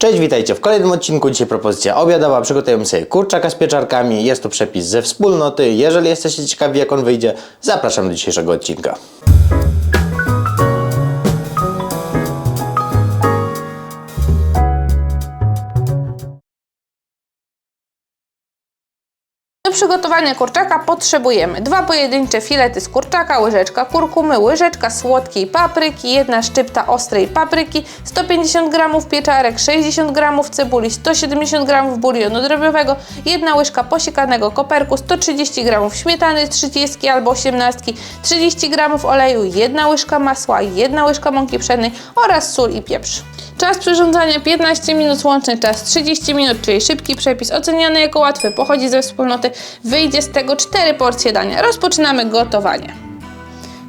Cześć, witajcie w kolejnym odcinku. Dzisiaj propozycja obiadowa. Przygotujemy sobie kurczaka z pieczarkami. Jest to przepis ze wspólnoty. Jeżeli jesteście ciekawi, jak on wyjdzie, zapraszam do dzisiejszego odcinka. Do przygotowania kurczaka potrzebujemy dwa pojedyncze filety z kurczaka, łyżeczka kurkumy, łyżeczka słodkiej papryki, jedna szczypta ostrej papryki, 150 g pieczarek, 60 g cebuli, 170 g bulionu drobiowego, jedna łyżka posiekanego koperku, 130 g śmietany 30 albo 18, 30 g oleju, jedna łyżka masła, jedna łyżka mąki pszennej oraz sól i pieprz. Czas przyrządzania 15 minut, łączny czas 30 minut, czyli szybki przepis oceniany jako łatwy, pochodzi ze wspólnoty, wyjdzie z tego 4 porcje dania. Rozpoczynamy gotowanie.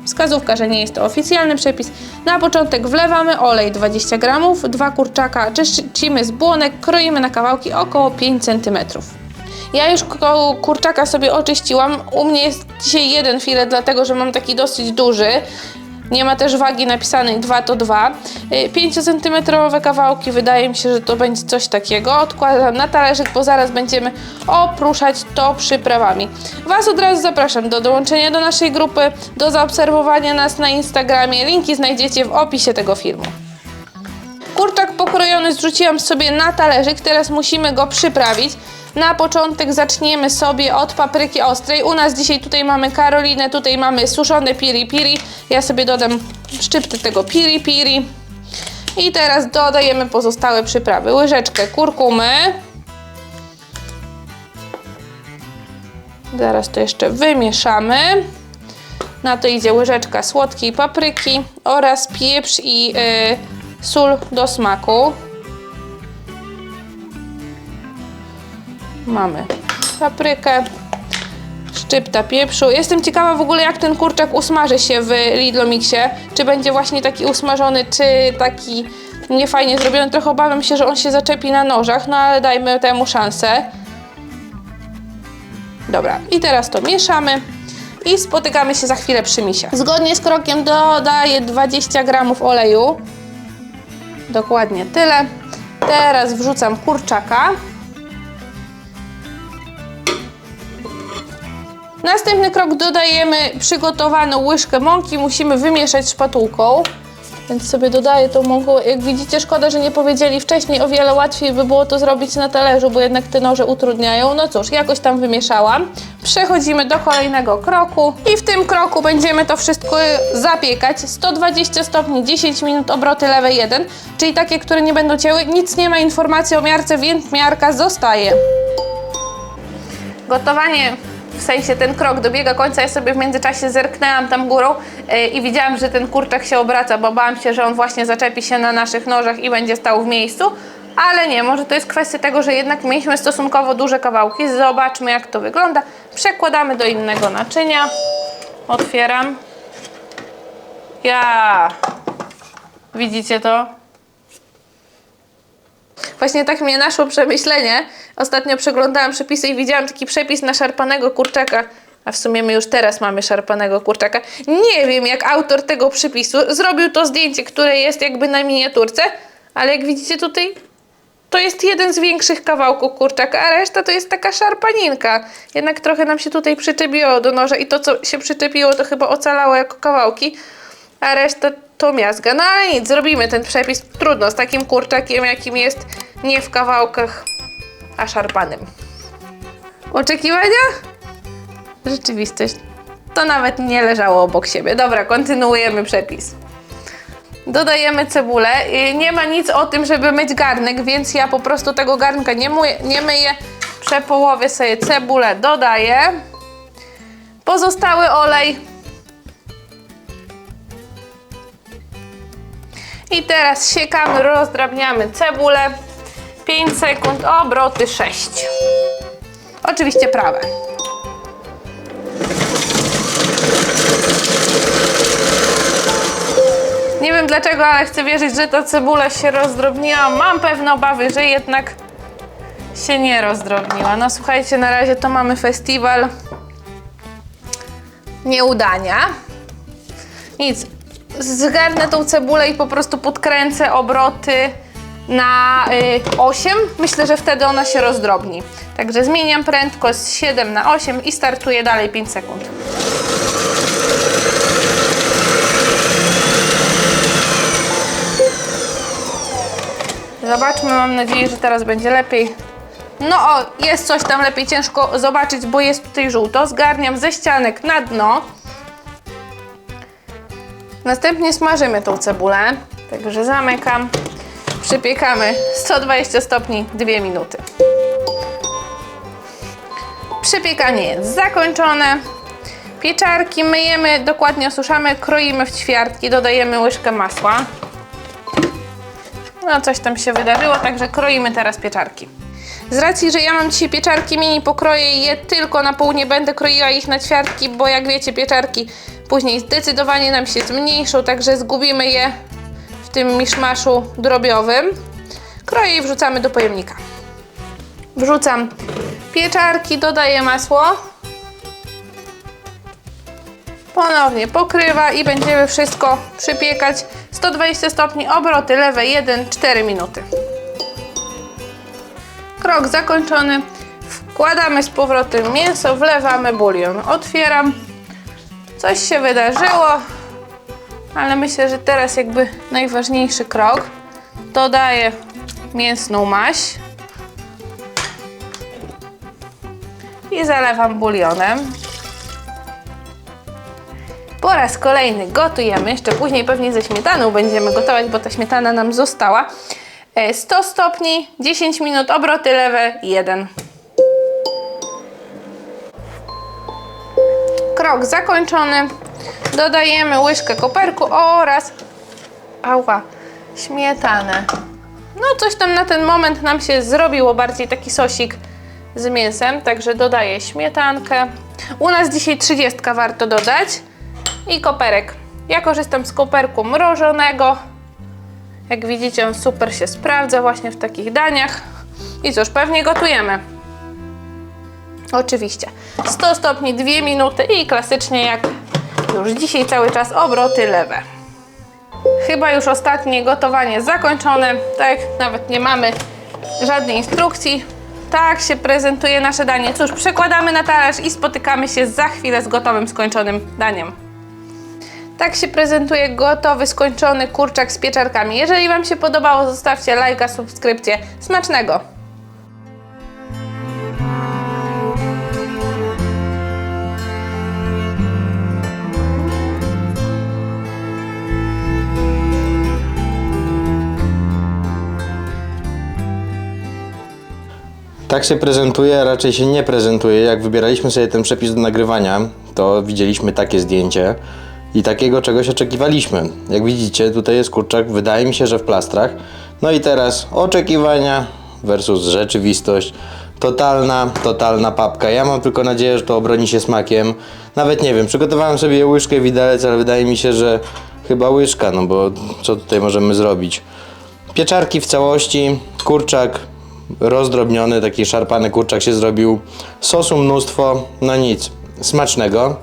Wskazówka, że nie jest to oficjalny przepis. Na początek wlewamy olej 20 g, dwa kurczaka czyścimy z błonek, kroimy na kawałki około 5 cm. Ja już kurczaka sobie oczyściłam. U mnie jest dzisiaj jeden filet, dlatego że mam taki dosyć duży. Nie ma też wagi napisanej 2 to 2. 5 cm kawałki, wydaje mi się, że to będzie coś takiego. Odkładam na talerzyk, bo zaraz będziemy opruszać to przyprawami. Was od razu zapraszam do dołączenia do naszej grupy, do zaobserwowania nas na Instagramie. Linki znajdziecie w opisie tego filmu. Kurczak pokrojony zrzuciłam sobie na talerzyk, teraz musimy go przyprawić. Na początek zaczniemy sobie od papryki ostrej. U nas dzisiaj tutaj mamy karolinę, tutaj mamy suszone piri piri. Ja sobie dodam szczypty tego piri piri. I teraz dodajemy pozostałe przyprawy. Łyżeczkę kurkumy. Zaraz to jeszcze wymieszamy. Na to idzie łyżeczka słodkiej papryki oraz pieprz i yy, sól do smaku. Mamy paprykę, szczypta pieprzu. Jestem ciekawa w ogóle jak ten kurczak usmaży się w Lidlomixie. Czy będzie właśnie taki usmażony, czy taki niefajnie zrobiony. Trochę obawiam się, że on się zaczepi na nożach, no ale dajmy temu szansę. Dobra, i teraz to mieszamy i spotykamy się za chwilę przy misie. Zgodnie z krokiem dodaję 20 gramów oleju. Dokładnie tyle. Teraz wrzucam kurczaka. Następny krok dodajemy przygotowaną łyżkę mąki. Musimy wymieszać szpatułką. Więc sobie dodaję tą mąką. Jak widzicie, szkoda, że nie powiedzieli wcześniej. O wiele łatwiej by było to zrobić na talerzu, bo jednak te noże utrudniają. No cóż, jakoś tam wymieszałam. Przechodzimy do kolejnego kroku i w tym kroku będziemy to wszystko zapiekać. 120 stopni, 10 minut, obroty lewe 1, czyli takie, które nie będą cięły. Nic nie ma informacji o miarce, więc miarka zostaje. Gotowanie w sensie ten krok dobiega końca, ja sobie w międzyczasie zerknęłam tam górą yy, i widziałam, że ten kurczak się obraca, bo bałam się, że on właśnie zaczepi się na naszych nożach i będzie stał w miejscu, ale nie, może to jest kwestia tego, że jednak mieliśmy stosunkowo duże kawałki. Zobaczmy jak to wygląda. Przekładamy do innego naczynia. Otwieram. Ja. Widzicie to? Właśnie tak mnie naszło przemyślenie. Ostatnio przeglądałam przepisy i widziałam taki przepis na szarpanego kurczaka. A w sumie my już teraz mamy szarpanego kurczaka. Nie wiem, jak autor tego przepisu zrobił to zdjęcie, które jest jakby na miniaturce, ale jak widzicie tutaj, to jest jeden z większych kawałków kurczaka, a reszta to jest taka szarpaninka. Jednak trochę nam się tutaj przyczepiło do noża i to, co się przyczepiło, to chyba ocalało jako kawałki, a reszta to miazga. No ale nic, zrobimy ten przepis. Trudno, z takim kurczakiem, jakim jest, nie w kawałkach, a szarpanym. Oczekiwania? Rzeczywistość. To nawet nie leżało obok siebie. Dobra, kontynuujemy przepis. Dodajemy cebulę. Nie ma nic o tym, żeby myć garnek, więc ja po prostu tego garnka nie, myję, nie myję. Przepołowię sobie cebulę, dodaję. Pozostały olej. I teraz siekamy, rozdrabniamy cebulę. 5 sekund, obroty 6. Oczywiście prawe. Nie wiem dlaczego, ale chcę wierzyć, że ta cebula się rozdrobniła. Mam pewne obawy, że jednak się nie rozdrobniła. No słuchajcie, na razie to mamy festiwal nieudania. Nic. Zgarnę tą cebulę i po prostu podkręcę obroty na y, 8. Myślę, że wtedy ona się rozdrobni. Także zmieniam prędkość z 7 na 8 i startuję dalej 5 sekund. Zobaczmy, mam nadzieję, że teraz będzie lepiej. No o, jest coś tam lepiej ciężko zobaczyć, bo jest tutaj żółto. Zgarniam ze ścianek na dno. Następnie smażymy tą cebulę. Także zamykam. Przypiekamy 120 stopni 2 minuty. Przypiekanie jest zakończone. Pieczarki myjemy, dokładnie osuszamy, kroimy w ćwiartki, dodajemy łyżkę masła. No coś tam się wydarzyło, także kroimy teraz pieczarki. Z racji, że ja mam dzisiaj pieczarki mini, pokroję je tylko na pół, nie będę kroiła ich na ćwiartki, bo jak wiecie pieczarki później zdecydowanie nam się zmniejszą, także zgubimy je w tym miszmaszu drobiowym. Kroję i wrzucamy do pojemnika. Wrzucam pieczarki, dodaję masło. Ponownie pokrywa i będziemy wszystko przypiekać 120 stopni, obroty lewe 1, 4 minuty. Krok zakończony. Wkładamy z powrotem mięso, wlewamy bulion. Otwieram. Coś się wydarzyło, ale myślę, że teraz jakby najważniejszy krok. Dodaję mięsną maź i zalewam bulionem. Po raz kolejny gotujemy, jeszcze później pewnie ze śmietaną będziemy gotować, bo ta śmietana nam została. E, 100 stopni, 10 minut, obroty lewe 1. Krok zakończony. Dodajemy łyżkę koperku oraz ała, śmietanę. No coś tam na ten moment nam się zrobiło, bardziej taki sosik z mięsem, także dodaję śmietankę. U nas dzisiaj 30 warto dodać i koperek. Ja korzystam z koperku mrożonego. Jak widzicie, on super się sprawdza właśnie w takich daniach. I cóż, pewnie gotujemy. Oczywiście. 100 stopni, 2 minuty i klasycznie jak już dzisiaj cały czas obroty lewe. Chyba już ostatnie gotowanie zakończone. Tak, nawet nie mamy żadnej instrukcji. Tak się prezentuje nasze danie. Cóż, przekładamy na talerz i spotykamy się za chwilę z gotowym, skończonym daniem. Tak się prezentuje gotowy, skończony kurczak z pieczarkami. Jeżeli Wam się podobało, zostawcie lajka, subskrypcję. Smacznego! Tak się prezentuje, a raczej się nie prezentuje. Jak wybieraliśmy sobie ten przepis do nagrywania, to widzieliśmy takie zdjęcie i takiego czegoś oczekiwaliśmy. Jak widzicie, tutaj jest kurczak, wydaje mi się, że w plastrach. No i teraz oczekiwania versus rzeczywistość. Totalna, totalna papka. Ja mam tylko nadzieję, że to obroni się smakiem. Nawet nie wiem, przygotowałem sobie łyżkę widelec, ale wydaje mi się, że chyba łyżka, no bo co tutaj możemy zrobić? Pieczarki w całości, kurczak rozdrobniony, taki szarpany kurczak się zrobił. Sosu mnóstwo, no nic, smacznego.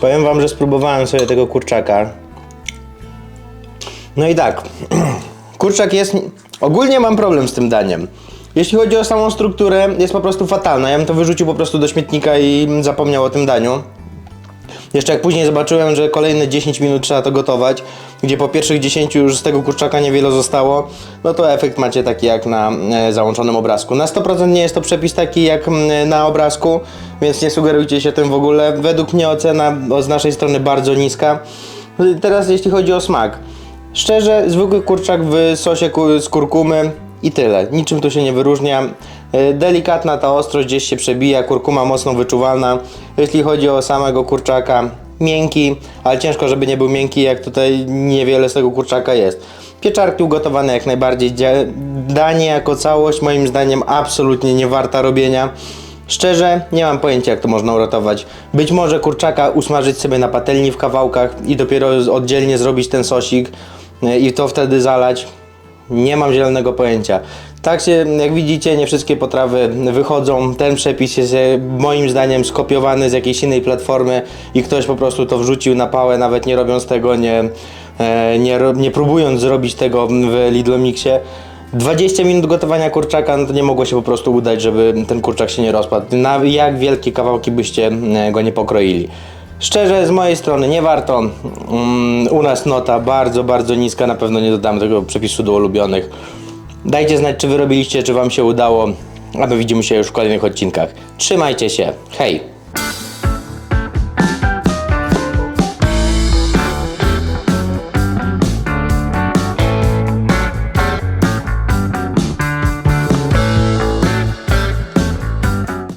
Powiem wam, że spróbowałem sobie tego kurczaka. No i tak, kurczak jest. Ogólnie mam problem z tym daniem. Jeśli chodzi o samą strukturę, jest po prostu fatalna. Ja bym to wyrzucił po prostu do śmietnika i zapomniał o tym daniu. Jeszcze jak później zobaczyłem, że kolejne 10 minut trzeba to gotować, gdzie po pierwszych 10 już z tego kurczaka niewiele zostało, no to efekt macie taki jak na e, załączonym obrazku. Na 100% nie jest to przepis taki jak na obrazku, więc nie sugerujcie się tym w ogóle. Według mnie ocena z naszej strony bardzo niska. Teraz jeśli chodzi o smak. Szczerze, zwykły kurczak w sosie z kurkumy i tyle. Niczym to się nie wyróżnia. E, Delikatna ta ostrość gdzieś się przebija, kurkuma mocno wyczuwalna. Jeśli chodzi o samego kurczaka, miękki, ale ciężko, żeby nie był miękki, jak tutaj niewiele z tego kurczaka jest. Pieczarki ugotowane jak najbardziej. Danie jako całość moim zdaniem absolutnie nie warta robienia. Szczerze, nie mam pojęcia, jak to można uratować. Być może kurczaka usmażyć sobie na patelni w kawałkach i dopiero oddzielnie zrobić ten sosik e, i to wtedy zalać. Nie mam zielonego pojęcia. Tak się, jak widzicie, nie wszystkie potrawy wychodzą. Ten przepis jest e, moim zdaniem skopiowany z jakiejś innej platformy i ktoś po prostu to wrzucił na pałę, nawet nie robiąc tego nie, e, nie, nie próbując zrobić tego w Lidl Mixie. 20 minut gotowania kurczaka, no to nie mogło się po prostu udać, żeby ten kurczak się nie rozpadł. Na jak wielkie kawałki byście e, go nie pokroili. Szczerze, z mojej strony nie warto. Mm, u nas nota bardzo, bardzo niska. Na pewno nie dodam tego przepisu do ulubionych. Dajcie znać, czy wy robiliście, czy wam się udało. A my widzimy się już w kolejnych odcinkach. Trzymajcie się. Hej!